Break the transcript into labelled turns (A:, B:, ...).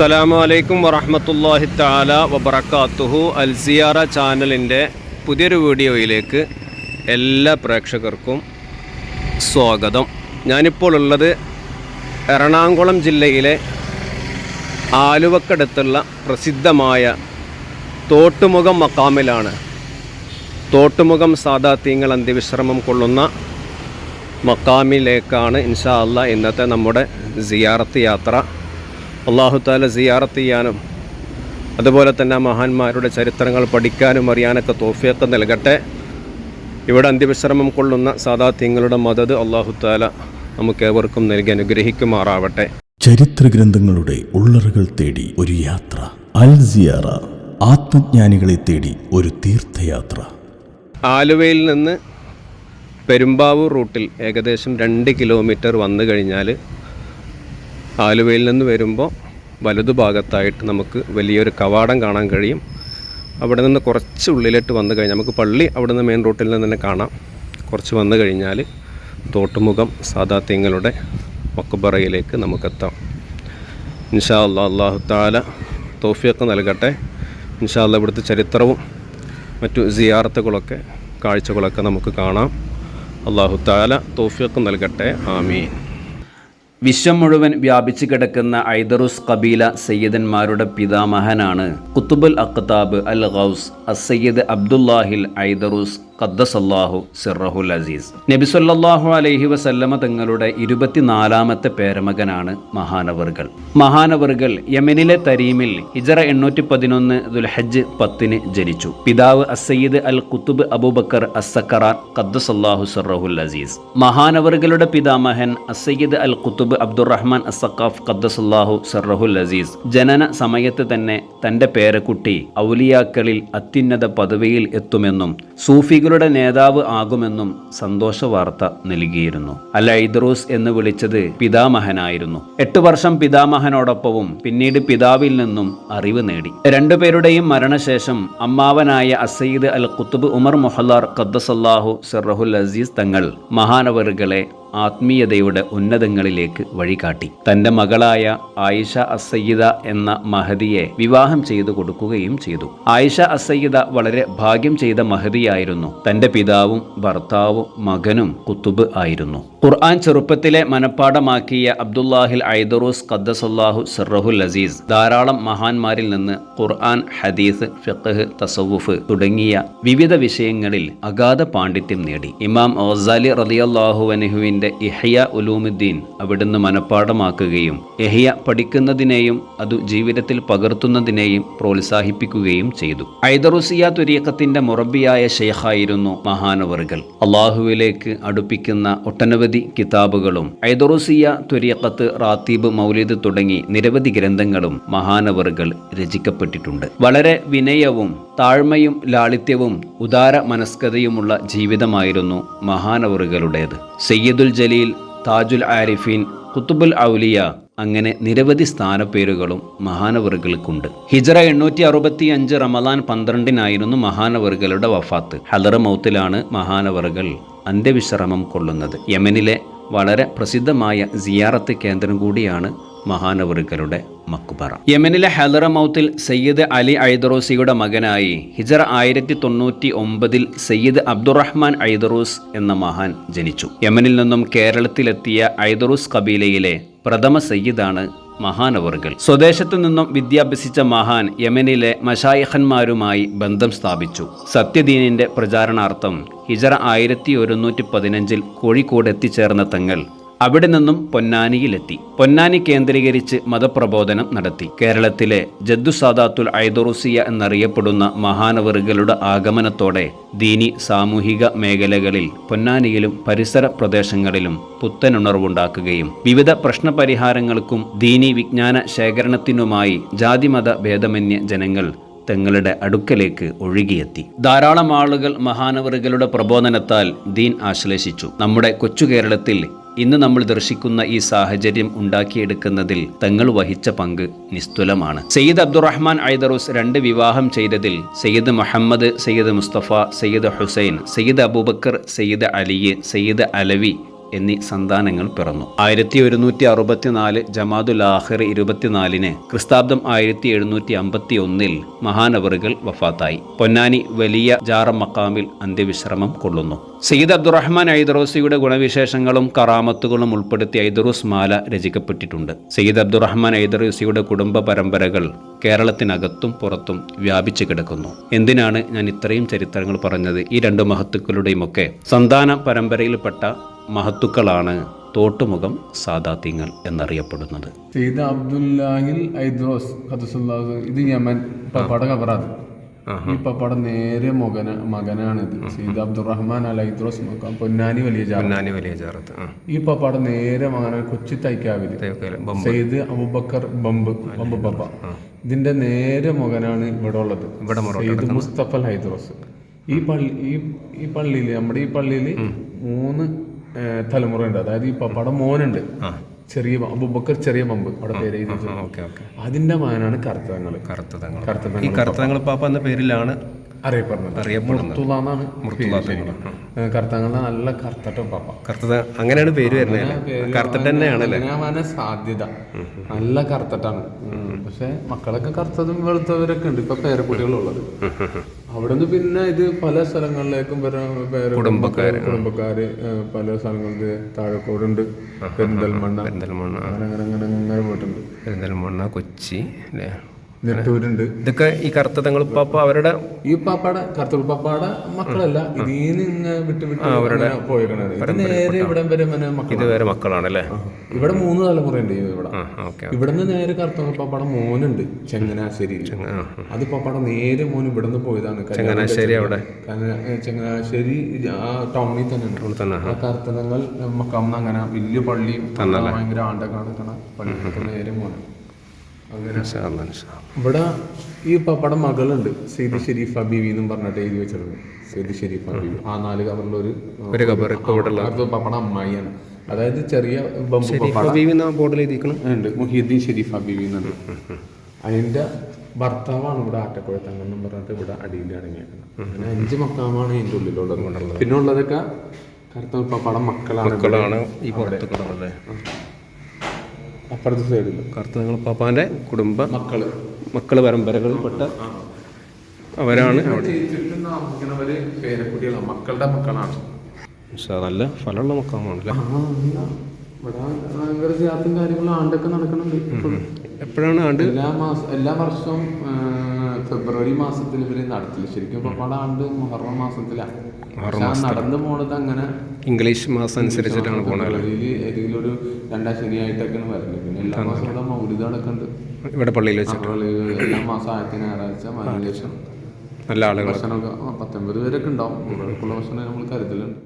A: അസ്സലാമു അലൈക്കും വറഹമത്തല്ലാഹി താല വബറക്കാത്തുഹു അൽ സിയാറ ചാനലിന്റെ പുതിയൊരു വീഡിയോയിലേക്ക് എല്ലാ പ്രേക്ഷകർക്കും സ്വാഗതം. ഞാനിപ്പോൾ ഉള്ളത് എറണാകുളം ജില്ലയിലെ ആലുവക്കടുത്തുള്ള പ്രസിദ്ധമായ തോട്ടുമുഖം മക്കാമിലാണ്. തോട്ടുമുഖം സാദാത്യങ്ങൾ അന്ത്യവിശ്രമം കൊള്ളുന്ന മക്കാമിലേക്കാണ് ഇൻഷാ അല്ല ഇന്നത്തെ നമ്മുടെ സിയാറത്ത് യാത്ര അള്ളാഹു താല സിയാറത്ത് ചെയ്യാനും അതുപോലെ തന്നെ മഹാന്മാരുടെ ചരിത്രങ്ങൾ പഠിക്കാനും അറിയാനൊക്കെ തോഫിയൊക്കെ നൽകട്ടെ. ഇവിടെ അന്ത്യവിശ്രമം കൊള്ളുന്ന സാദാത്യങ്ങളുടെ മദത് അള്ളാഹു താല നമുക്കേവർക്കും നൽകി അനുഗ്രഹിക്കുമാറാവട്ടെ.
B: ചരിത്ര ഗ്രന്ഥങ്ങളുടെ ഉള്ളറുകൾ തേടി ഒരു യാത്ര. അൽ സിയാറ ആത്മജ്ഞാനികളെ തേടി ഒരു തീർത്ഥയാത്ര.
A: ആലുവയിൽ നിന്ന് പെരുമ്പാവൂർ റൂട്ടിൽ ഏകദേശം രണ്ട് കിലോമീറ്റർ വന്നു കഴിഞ്ഞാൽ ആലുവയിൽ നിന്ന് വരുമ്പോൾ വലതുഭാഗത്തായിട്ട് നമുക്ക് വലിയൊരു കവാടം കാണാൻ കഴിയും. അവിടെ നിന്ന് കുറച്ച് ഉള്ളിലോട്ട് വന്നു കഴിഞ്ഞാൽ നമുക്ക് പള്ളി അവിടെ നിന്ന് മെയിൻ റൂട്ടിൽ നിന്ന് തന്നെ കാണാം. കുറച്ച് വന്നു കഴിഞ്ഞാൽ തോട്ടുമുഖം സാദാത്യങ്ങളുടെ മക്കുബറയിലേക്ക് നമുക്കെത്താം. ഇൻഷാ അല്ലാ അള്ളാഹു താല തോഫിയൊക്കെ നൽകട്ടെ. ഇൻഷാ അല്ല ഇവിടുത്തെ ചരിത്രവും മറ്റു സിയാറത്തുകളൊക്കെ കാഴ്ചകളൊക്കെ നമുക്ക് കാണാം. അള്ളാഹു താല തോഫിയൊക്കെ നൽകട്ടെ. ആമീൻ.
C: വിശ്വം മുഴുവൻ വ്യാപിച്ചു കിടക്കുന്ന ഐദറുസ് കബീല സയ്യിദന്മാരുടെ പിതാമഹനാണ് കുത്തുബുൽ അഖ്താബ് അൽ ഗൗസ് അസയ്യിദ് അബ്ദുല്ലാഹിൽ ഐദറുസ് ഖദ്ദസല്ലാഹു സിറഹുൽ അസീസ്. നബിസൊല്ലാഹു അലൈഹി വസല്ലമ തങ്ങളുടെ ഇരുപത്തിനാലാമത്തെ പേരമകനാണ് മഹാനവറുകൾ മഹാനവറുകൾ യമനിലെ തരീമിൽ ഹിജറ എണ്ണൂറ്റി പതിനൊന്ന് ദുൽഹജ്ജ് പത്തിന് ജനിച്ചു. പിതാവ് അസയ്യിദ് അൽ കുത്തുബ് അബൂബക്കർ അസക്കറാൻ ഖദ്ദസല്ലാഹു സിറഹുൽ അസീസ്. മഹാനവറുകളുടെ പിതാമഹൻ അസയ്യിദ് അൽ കുത്തുബ് അബ്ദുറഹ്മാൻ അസക്കാഫ് ഖദ്ദസല്ലാഹു സിറഹുൽ അസീസ്. ജനന സമയത്ത് തന്നെ തന്റെ പേരക്കുട്ടി ഔലിയാക്കളിൽ അത്യുന്നത പദവിയിൽ എത്തുമെന്നും സൂഫികളുടെ നേതാവ് ആകുമെന്നും സന്തോഷ വാർത്ത നൽകിയിരുന്നു. അൽ ഐദ്രൂസ് എന്ന് വിളിച്ചത് പിതാമഹനായിരുന്നു. എട്ട് വർഷം പിതാമഹനോടൊപ്പവും പിന്നീട് പിതാവിൽ നിന്നും അറിവ് നേടി. രണ്ടുപേരുടെയും മരണശേഷം അമ്മാവനായ അസയ്യിദ് അൽ കുത്തുബ് ഉമർ മൊഹല്ലാർ ഖദ്ദസല്ലാഹു സിറഹുൽ അസീസ് തങ്ങൾ മഹാനവറുകളെ ആത്മീയതയുടെ ഉന്നതങ്ങളിലേക്ക് വഴികാട്ടി. തന്റെ മകളായ ആയിഷ അസയ്യിദ എന്ന മഹദിയെ വിവാഹം ചെയ്തു കൊടുക്കുകയും ചെയ്തു. ആയിഷ അസയ്യിദ വളരെ ഭാഗ്യം ചെയ്ത മഹതിയായിരുന്നു. തന്റെ പിതാവും ഭർത്താവും മകനും കുത്തുബ് ആയിരുന്നു. ഖുർആൻ ചെറുപ്പത്തിലെ മനഃപ്പാടമാക്കിയ അബ്ദുല്ലാഹിൽ ഐദറൂസ് ഖദ്ദസല്ലാഹു സിറഹുൽ അസീസ് ധാരാളം മഹാന്മാരിൽ നിന്ന് ഖുർആൻ ഹദീസ് ഫിഖ് തസവുഫ് തുടങ്ങിയ വിവിധ വിഷയങ്ങളിൽ അഗാധ പാണ്ഡിത്യം നേടി. ഇമാം ഓസാലി റലിയല്ലാഹു അനഹുവിന്റെ ഇഹ്യ ഉലൂമുദ്ദീൻ അവിടുന്ന് മനഃപ്പാടമാക്കുകയും എഹിയ പഠിക്കുന്നതിനെയും അതു ജീവിതത്തിൽ പകർത്തുന്നതിനെയും പ്രോത്സാഹിപ്പിക്കുകയും ചെയ്തു. ഐദറുസിയ തുരീക്കത്തിന്റെ മുറബിയായ ഷെയ്ഖായിരുന്നു മഹാനവറുകൾ. അള്ളാഹുവിലേക്ക് അടുപ്പിക്കുന്ന ഒട്ടനവധി കിതാബുകളും ഐദറുസിയ തുരീക്കത്ത് റാത്തീബ് മൗലിദ് തുടങ്ങി നിരവധി ഗ്രന്ഥങ്ങളും മഹാനവറുകൾ രചിക്കപ്പെട്ടിട്ടുണ്ട്. വളരെ വിനയവും താഴ്മയും ലാളിത്യവും ഉദാര മനസ്കതയുമുള്ള ജീവിതമായിരുന്നു മഹാനവറുകളുടേത്. സയ്യദുൽ ജലീൽ താജുൽ ആരിഫീൻ കുത്തുബുൽ ഔലിയ അങ്ങനെ നിരവധി സ്ഥാനപ്പേരുകളും മഹാനവറുകൾക്കുണ്ട്. ഹിജറ എണ്ണൂറ്റി അറുപത്തി അഞ്ച് റമദാൻ പന്ത്രണ്ടിനായിരുന്നു മഹാനവറുകളുടെ വഫാത്ത്. ഹലറ മൗത്തിലാണ് മഹാനവറുകൾ അന്ത്യവിശ്രമം കൊള്ളുന്നത്. യമനിലെ വളരെ പ്രസിദ്ധമായ സിയാറത്ത് കേന്ദ്രം കൂടിയാണ് മഹാനവറുകളുടെ മക്കുപറ. യമനിലെ ഹലറ മൗത്തിൽ സയ്യിദ് അലി ഐദറോസിയുടെ മകനായി ഹിജറ ആയിരത്തി തൊണ്ണൂറ്റി ഒമ്പതിൽ സയ്യിദ് അബ്ദുറഹ്മാൻ ഐദറൂസ് എന്ന മഹാൻ ജനിച്ചു. യമനിൽ നിന്നും കേരളത്തിലെത്തിയ ഐദറൂസ് കബീലയിലെ പ്രഥമ സയ്യിദാണ് മഹാനവറുകൾ. സ്വദേശത്തു നിന്നും വിദ്യാഭ്യസിച്ച മഹാൻ യമനിലെ മഷായഖന്മാരുമായി ബന്ധം സ്ഥാപിച്ചു. സത്യദീനിന്റെ പ്രചാരണാർത്ഥം ഹിജറ ആയിരത്തി ഒരുന്നൂറ്റി പതിനഞ്ചിൽ കോഴിക്കോട് എത്തിച്ചേർന്ന തങ്ങൾ അവിടെ നിന്നും പൊന്നാനിയിലെത്തി. പൊന്നാനി കേന്ദ്രീകരിച്ച് മതപ്രബോധനം നടത്തി. കേരളത്തിലെ ജദ്ദു സാദാത്തുൽ ഐദറുസിയ എന്നറിയപ്പെടുന്ന മഹാനവറുകളുടെ ആഗമനത്തോടെ ദീനി സാമൂഹിക മേഖലകളിൽ പൊന്നാനിയിലും പരിസര പ്രദേശങ്ങളിലും പുത്തനുണർവുണ്ടാക്കുകയും വിവിധ പ്രശ്നപരിഹാരങ്ങൾക്കും ദീനി വിജ്ഞാന ശേഖരണത്തിനുമായി ജാതിമത ഭേദമന്യ ജനങ്ങൾ തങ്ങളുടെ അടുക്കലേക്ക് ഒഴുകിയെത്തി. ധാരാളം ആളുകൾ മഹാനവറുകളുടെ പ്രബോധനത്താൽ ദീൻ ആശ്ലേഷിച്ചു. നമ്മുടെ കൊച്ചു കേരളത്തിൽ ഇന്ന് നമ്മൾ ദർശിക്കുന്ന ഈ സാഹചര്യം ഉണ്ടാക്കിയെടുക്കുന്നതിൽ തങ്ങൾ വഹിച്ച പങ്ക് നിസ്തുലമാണ്. സയ്യിദ് അബ്ദുറഹ്മാൻ ഐദറൂസ് രണ്ട് വിവാഹം ചെയ്തതിൽ സയ്യിദ് മുഹമ്മദ് സയ്യിദ് മുസ്തഫ സയ്യിദ് ഹുസൈൻ സയ്യിദ് അബൂബക്കർ സയ്യിദ് അലി സയ്യിദ് അലവി എന്നീ സന്താനങ്ങൾ പിറന്നു. ആയിരത്തി ഒരുന്നൂറ്റി അറുപത്തിനാല് ജമാദുൽ ആഹിർ ഇരുപത്തിനാലിന് ക്രിസ്താബ്ദം ആയിരത്തി എഴുന്നൂറ്റി അമ്പത്തി ഒന്നിൽ മഹാനവറുകൾ വഫാത്തായി. പൊന്നാനി വലിയ ജാറ മക്കാമിൽ അന്ത്യവിശ്രമം കൊള്ളുന്നു. സയ്യിദ് അബ്ദുറഹ്മാൻ ഐദറോസിയുടെ ഗുണവിശേഷങ്ങളും കറാമത്തുകളും ഉൾപ്പെടുത്തി ഐദറൂസ് മാല രചിക്കപ്പെട്ടിട്ടുണ്ട്. സയ്യിദ് അബ്ദുറഹ്മാൻ ഐദറൂസിയുടെ കുടുംബ പരമ്പരകൾ കേരളത്തിനകത്തും പുറത്തും വ്യാപിച്ചു കിടക്കുന്നു. എന്തിനാണ് ഞാൻ ഇത്രയും ചരിത്രങ്ങൾ പറഞ്ഞത്? ഈ രണ്ട് മഹത്തുക്കളുടെയുമൊക്കെ സന്താന പരമ്പരയിൽപ്പെട്ട മഹത്തുക്കളാണ് തോട്ടുമുഖം സാദാത്യങ്ങൾ എന്നറിയപ്പെടുന്നത്.
D: സെയ്ദ് അബ്ദുല്ലാഹിൽ ഐദ്രോസ് ഖദസുല്ലാഹ് ഇത് യമൻ പപ്പാടെ കബറാത് ഈ പപ്പട നേരെ മകന മകനാണിത്. സെയ്ദ് അബ്ദുറഹ്മാൻ അൽ ഐദ്രോസ് പൊന്നാനി വലിയ ജാറത്ത്.
A: പൊന്നാനി വലിയ ജാറത്ത്
D: ഈ പപ്പട നേരെ മകനാണ് കൊച്ചി തൈക്കാവിൽ സെയ്ദ് അബുബക്കർ ബംബ് ബംബ് പപ്പ. ഇതിന്റെ നേരെ മകനാണ് ഇവിടെ ഉള്ളത്. സെയ്ദ് മുസ്തഫൽ ഹൈദ്രോസ് ഈ പള്ളി ഈ ഈ പള്ളിയിൽ നമ്മുടെ ഈ പള്ളിയിൽ മൂന്ന് തലമുറയുണ്ട്. അതായത് ഈ പപ്പയുടെ മോനുണ്ട്. ചെറിയ അബുബക്കർ ചെറിയ പമ്പ് അവിടെ പേര് അതിന്റെ മകനാണ് കറുത്തതങ്ങൾ
A: കറുത്തതങ്ങൾ
D: കറുത്തങ്ങൾ
A: ഈ കറുത്തതങ്ങൾ പാപ്പ എന്ന പേരിലാണ്
D: അറിയപ്പെടുന്നത്.
A: അറിയപ്പെടുന്നത്.
D: മുർത്തുള എന്നാണ് കറുത്തങ്ങളുടെ നല്ല കറുത്തട്ട പാപ്പ.
A: കറുത്തത് അങ്ങനെയാണ് പേര് വരുന്നത് കറുത്തിട്ട് തന്നെയാണല്ലേ
D: അങ്ങനെയാവാനാ സാധ്യത. നല്ല കറുത്തട്ടാണ് പക്ഷെ മക്കളൊക്കെ കറുത്തതും വെളുത്തവരൊക്കെ ഉണ്ട്. ഇപ്പൊ പേരക്കുട്ടികളുള്ളത് അവിടെ നിന്ന് പിന്നെ ഇത് പല സ്ഥലങ്ങളിലേക്കും കുടുംബക്കാര്. കുടുംബക്കാര് പല സ്ഥലങ്ങളിൽ താഴെക്കോടുണ്ട്. പെരിന്തൽമണ്ണ.
A: പെരിന്തൽമണ്ണ.
D: അങ്ങനെ അങ്ങനെ അങ്ങനെ അങ്ങനെ പോയിട്ടുണ്ട്.
A: പെരിന്തൽമണ്ണ കൊച്ചി അല്ലേ?
D: നെട്ടൂരുണ്ട്.
A: ഇതൊക്കെ ഈ കറുത്ത പാപ്പ അവരുടെ
D: ഈ പാപ്പാടെ കറുത്തൂർ പാപ്പാടെ മക്കളല്ല ഇതിന്ന് നിന്ന് വിട്ട് വിട്ട് അവരുടെ പോയേക്കണത്. നേരെ ഇവിടെ വരെ
A: ഇതുവരെ മക്കളാണല്ലേ?
D: ഇവിടെ മൂന്ന് തലമുറയുണ്ട് ഇവിടെ.
A: ഓക്കെ
D: ഇവിടുന്ന് നേരെ കറുത്തൂർ പാപ്പാടെ മോനുണ്ട് ചങ്ങനാശ്ശേരി അത് പാപ്പാടെ നേരെ മോൻ ഇവിടുന്ന് പോയതാണ്.
A: ചങ്ങനാശ്ശേരി അവിടെ?
D: ചെങ്ങനാശ്ശേരി ആ ടൗണിൽ തന്നെ.
A: തന്നെ
D: ആ. കറുത്തതങ്ങൾ മക്കാമെന്ന് അങ്ങനെ വലിയ പള്ളിയും ഭയങ്കര ആണ്ടൊക്കെ നടക്കണ പള്ളി നേരെ മോനെ അങ്ങനെ
A: ഇൻഷാ അല്ലാ, ഇൻഷാ അല്ലാ.
D: ഇവിടെ ഈ പപ്പടം മകളുണ്ട്. സെയ്ദ് ഷെരീഫ് ഹബീബി എന്നും പറഞ്ഞിട്ട് എഴുതി വെച്ചിരുന്നു സെയ്ദ് ഷെരീഫ് ഹബീബി. ആ നാല് കവറിലൊരു
A: ഒരു
D: അത് പപ്പട അമ്മായിയാണ്. അതായത് ചെറിയ ഉണ്ട്. മുഹിയുദ്ദീൻ ഷെരീഫ് ഹബീബി എന്നുണ്ട്. അതിന്റെ ഭർത്താവാണ് ഇവിടെ ആറ്റക്കുഴ എന്നും പറഞ്ഞിട്ട് ഇവിടെ അടിയിൽ അടങ്ങിയേക്കുന്നത് അങ്ങനെ അഞ്ച് മക്കാമാണ് അതിന്റെ ഉള്ളിലുള്ളത്. പിന്നെ ഉള്ളതൊക്കെ കറുത്ത പപ്പടം മക്കളാണ്
A: മക്കളാണ് ഈ പടത്തൊക്കെ കിടന്നത്
D: അപ്പുറത്തെ സൈഡിൽ
A: കറുത്തതങ്ങൾ പാപ്പാന്റെ കുടുംബ
D: മക്കൾ
A: മക്കൾ പരമ്പരകളിൽപ്പെട്ട അവരാണ്
D: മക്കളുടെ മക്കളാണ്.
A: നല്ല ഫലമുള്ള മക്കളാണ്
D: ആ, ഇല്ല. ഇവിടെ ഭയങ്കര ജാത്തും കാര്യങ്ങളും ആണ്ടൊക്കെ നടക്കുന്നുണ്ട്
A: എപ്പോഴാണ് ആണ്ട്?
D: എല്ലാ മാസം എല്ലാ വർഷവും ഫെബ്രുവരി മാസത്തിൽ ഇവർ നടത്തില്ല. ശരിക്കും പപ്പാടെ ആണ്ട് മുഹറം മാസത്തിലാണ് നടന്നു പോണത് അങ്ങനെ
A: ഇംഗ്ലീഷ് മാസം അനുസരിച്ചിട്ടാണ് പോണത്.
D: ഏതെങ്കിലും ഒരു രണ്ടാം ശനിയായിട്ടൊക്കെയാണ് വരുന്നത്. പിന്നെ എല്ലാ മാസം ഇവിടെ ഉണ്ട്
A: ഇവിടെ പള്ളിയിൽ
D: വെച്ചിട്ട്. എല്ലാ മാസം ആയിരത്തി ഞായറാഴ്ച
A: നല്ല ആളുകൾ
D: പത്തൊമ്പത് പേരൊക്കെ ഉണ്ടാവും. ഇവിടേക്കുള്ള ഭക്ഷണം നമ്മൾ കരുതലുണ്ട്.